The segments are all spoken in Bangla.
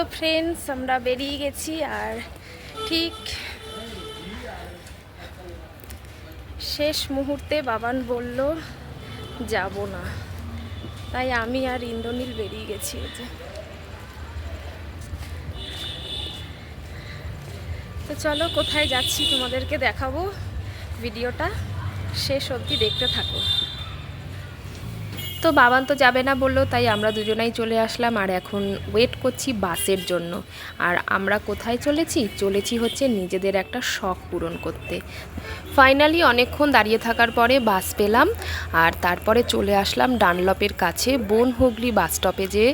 তো ফ্রেন্ডস আমরা বেরিয়ে গেছি আর ঠিক শেষ মুহূর্তে বাবান বলল, যাব না। তাই আমি আর ইন্দ্রনীল বেরিয়ে গেছি যে। তো চলো, কোথায় যাচ্ছি তোমাদেরকে দেখাবো। ভিডিওটা শেষ অবধি দেখতে থাকো। তো বাবান তো যাবে না বলল, তাই আমরা দুজনাই চলে আসলাম। আর এখন ওয়েট করছি বাসের জন্য। আর আমরা কোথায় চলেছি? চলেছি হচ্ছে নিজেদের একটা শখ পূরণ করতে। ফাইনালি অনেকক্ষণ দাঁড়িয়ে থাকার পরে বাস পেলাম। আর তারপরে চলে আসলাম ডানলপের কাছে বন হুগলি বাস স্টপে যে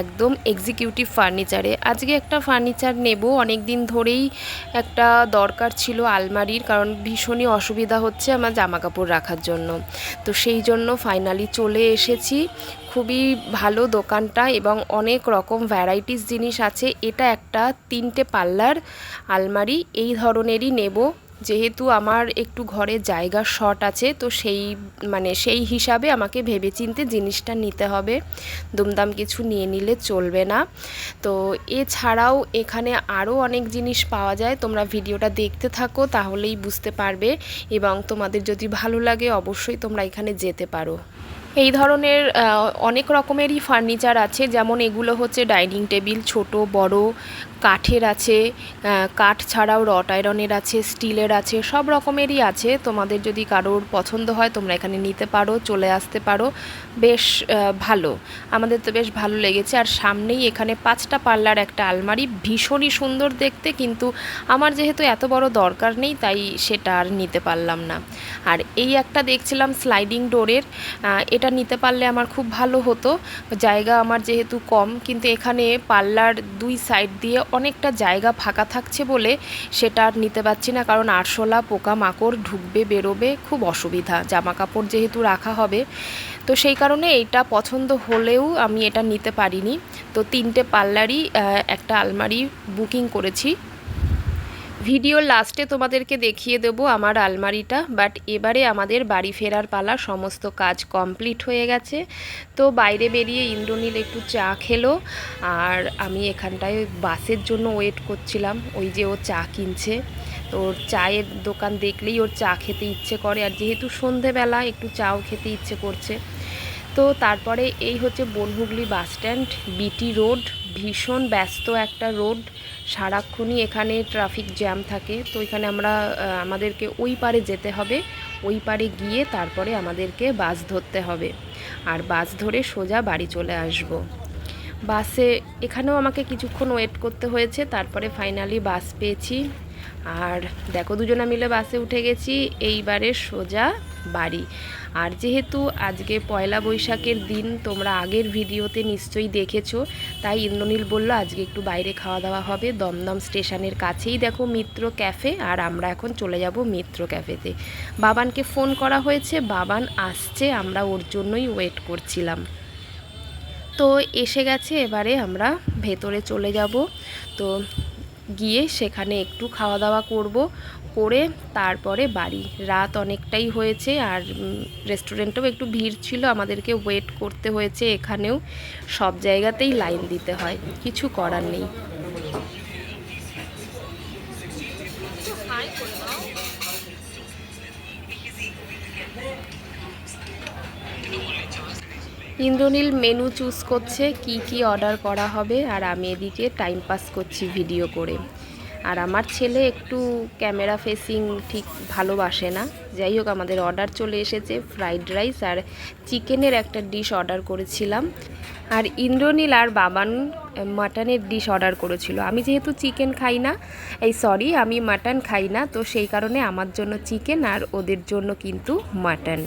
একদম এক্সিকিউটিভ ফার্নিচারে আজকে একটা ফার্নিচার নেব অনেক দিন ধরেই একটা দরকার ছিল আলমারির, কারণ ভীষণই অসুবিধা হচ্ছে আমার জামা কাপড় রাখার জন্য। তো সেই জন্য ফাইনালি চলে এসেছি। খুবই ভালো দোকানটা এবং অনেক রকম ভ্যারাইটিস জিনিস আছে। এটা একটা তিনটে পাল্লার আলমারি, এই ধরনেরই নেব। যেহেতু আমার একটু ঘরে জায়গা শর্ট আছে, তো সেই মানে সেই হিসাবে আমাকে ভেবেচিন্তে জিনিসটা নিতে হবে। দুমদাম কিছু নিয়ে নিলে চলবে না। তো এছাড়াও এখানে আরও অনেক জিনিস পাওয়া যায়। তোমরা ভিডিওটা দেখতে থাকো, তাহলেই বুঝতে পারবে এবং তোমাদের যদি ভালো লাগে অবশ্যই তোমরা এখানে যেতে পারো। এই ধরনের অনেক রকমেরই ফার্নিচার আছে। যেমন এগুলো হচ্ছে ডাইনিং টেবিল ছোট বড় কাঠের আছে কাঠ ছাড়াও রট আয়রনের আছে স্টিলের আছে, সব রকমেরই আছে। তোমাদের যদি কারোর পছন্দ হয়, তোমরা এখানে নিতে পারো, চলে আসতে পারো। বেশ ভালো। আমাদের তো বেশ ভালো লেগেছে। আর সামনেই এখানে পাঁচটা পাল্লার একটা আলমারি। ভীষণই সুন্দর দেখতে, কিন্তু আমার যেহেতু এত বড় দরকার নেই, তাই সেটা আর নিতে পারলাম না। আর এই একটা দেখছিলাম স্লাইডিং ডোরের এটা নিতে পারলে আমার খুব ভালো হতো। জায়গা আমার যেহেতু কম, কিন্তু এখানে পাল্লার দুই সাইড দিয়ে অনেকটা জায়গা ফাঁকা থাকছে বলে সেটা আর নিতে পারছি না, কারণ আরশোলা পোকা মাকড় ঢুকবে, বেরোবে, খুব অসুবিধা। জামা কাপড় যেহেতু রাখা হবে, তো সেই কারণে এটা পছন্দ হলেও আমি এটা নিতে পারিনি। তো তিনটে পার্লারই একটা আলমারি বুকিং করেছি। ভিডিওর লাস্টে তোমাদেরকে দেখিয়ে দেবো আমার আলমারিটা, বাট এবারে আমাদের বাড়ি ফেরার পালা, সমস্ত কাজ কমপ্লিট হয়ে গেছে। তো বাইরে বেরিয়ে ইন্দ্রনীল একটু চা খেলো, আর আমি এখানটায় বাসের জন্য ওয়েট করছিলাম, ওই যে ও চা কিনছে। তো ওর চায়ের দোকান দেখলেই ওর চা খেতে ইচ্ছে করে, আর যেহেতু সন্ধেবেলা, একটু চাও খেতে ইচ্ছে করছে। তো তারপরে এই হচ্ছে Bonhooghly bus stand, BT road ভীষণ ব্যস্ত একটা রোড। সারাক্ষণই এখানে ট্রাফিক জ্যাম থাকে। তো এখানে আমরা আমাদেরকে ওই পারে যেতে হবে। ওই পারে গিয়ে তারপরে আমাদেরকে বাস ধরতে হবে। আর বাস ধরে সোজা বাড়ি চলে আসব। বাসে, এখানেও আমাকে কিছুক্ষণ ওয়েট করতে হয়েছে। তারপরে ফাইনালি বাস পেয়েছি। আর দেখো দুজনা মিলে বাসে উঠে গেছি, এইবারে সোজা বাড়ি। আর যেহেতু আজকে পয়লা বৈশাখের দিন, তোমরা আগের ভিডিওতে নিশ্চয়ই দেখেছ, তাই ইন্দ্রনীল বলল আজকে একটু বাইরে খাওয়া দাওয়া হবে, দমদম স্টেশনের কাছেই দেখো মিত্র ক্যাফে, আর আমরা এখন চলে যাব মিত্র ক্যাফেতে। বাবানকে ফোন করা হয়েছে, বাবান আসছে, আমরা ওর জন্যই ওয়েট করছিলাম। তো এসে গেছে, এবারে আমরা ভেতরে চলে যাব। তো গিয়ে সেখানে একটু খাওয়া দাওয়া করব, করে তারপরে বাড়ি। রাত অনেকটাই হয়েছে আর রেস্টুরেন্টেও একটু ভিড় ছিল, আমাদেরকে ওয়েট করতে হয়েছে এখানেও। সব জায়গাতেই লাইন দিতে হয়, কিছু করার নেই। ইন্দ্রনীল মেনু চুজ করছে কি কি অর্ডার করা হবে, আর আমি এদিকে টাইম পাস করছি ভিডিও করে। আর আমার ছেলে একটু ক্যামেরা ফেসিং ঠিক ভালোবাসে না। যাই হোক, আমাদের অর্ডার চলে এসেছে ফ্রাইড রাইস আর চিকেনের একটা ডিশ অর্ডার করেছিলাম। আর ইন্দ্রনীল আর বাবান মাটনের ডিশ অর্ডার করেছিল। আমি যেহেতু চিকেন খাই না, এই সরি আমি মাটন খাই না, তো সেই কারণে আমার জন্য চিকেন আর ওদের জন্য কিন্তু মাটন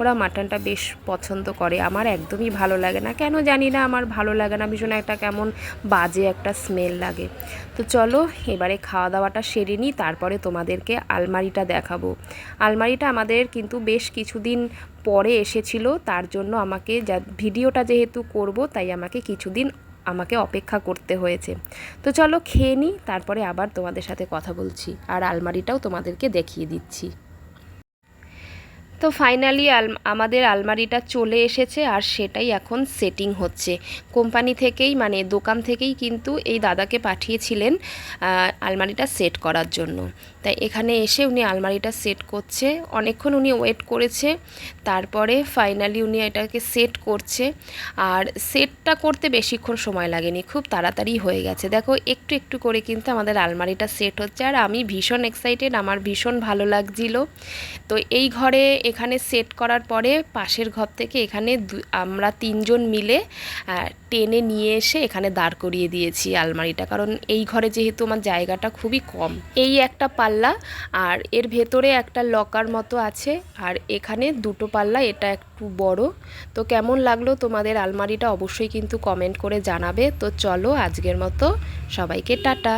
ওরা মাটনটা বেশ পছন্দ করে। আমার একদমই ভালো লাগে না। কেন জানি না, আমার ভালো লাগে না। ভীষণ একটা কেমন বাজে একটা স্মেল লাগে। তো চলো, এবারে খাওয়া দাওয়াটা সেরে নিই, তারপরে তোমাদেরকে আলমারিটা দেখাবো। আলমারিটা আমাদের কিন্তু বেশ কিছুদিন পরে এসেছিল, তার জন্য আমাকে যা, ভিডিওটা যেহেতু করব, তাই আমাকে কিছুদিন আমাকে অপেক্ষা করতে হয়েছে। তো চলো, খেয়ে নিই, তারপরে আবার তোমাদের সাথে কথা বলছি। আর আলমারিটাও তোমাদেরকে দেখিয়ে দিচ্ছি। তো ফাইনালি আমাদের আলমারিটা চলে এসেছে আর সেটাই এখন সেটিং হচ্ছে। কোম্পানি থেকেই মানে দোকান থেকেই কিন্তু এই দাদাকে পাঠিয়েছিলেন আলমারিটা সেট করার জন্য। তাই এখানে এসে উনি আলমারিটা সেট করছে। অনেকক্ষণ উনি ওয়েট করেছে, তারপরে ফাইনালি উনি এটাকে সেট করছে। আর সেটটা করতে বেশিক্ষণ সময় লাগেনি, খুব তাড়াতাড়ি হয়ে গেছে। দেখো, একটু একটু করে কিন্তু আমাদের আলমারিটা সেট হচ্ছে। আর আমি ভীষণ এক্সাইটেড আমার ভীষণ ভালো লাগছিল। তো এই ঘরে এখানে সেট করার পরে পাশের ঘর থেকে এখানে আমরা তিনজন মিলে টেনে নিয়ে এসে এখানে দাঁড় করিয়ে দিয়েছি আলমারিটা। কারণ এই ঘরে যেহেতু আমার জায়গাটা খুবই কম। এই একটা পাল্লা আর এর ভেতরে একটা লকার মতো আছে আর এখানে দুটো পাল্লা, এটা একটু বড়। তো কেমন লাগল তোমাদের আলমারিটা অবশ্যই কিন্তু কমেন্ট করে জানাবে। তো চলো আজকের মতো সবাইকে টাটা।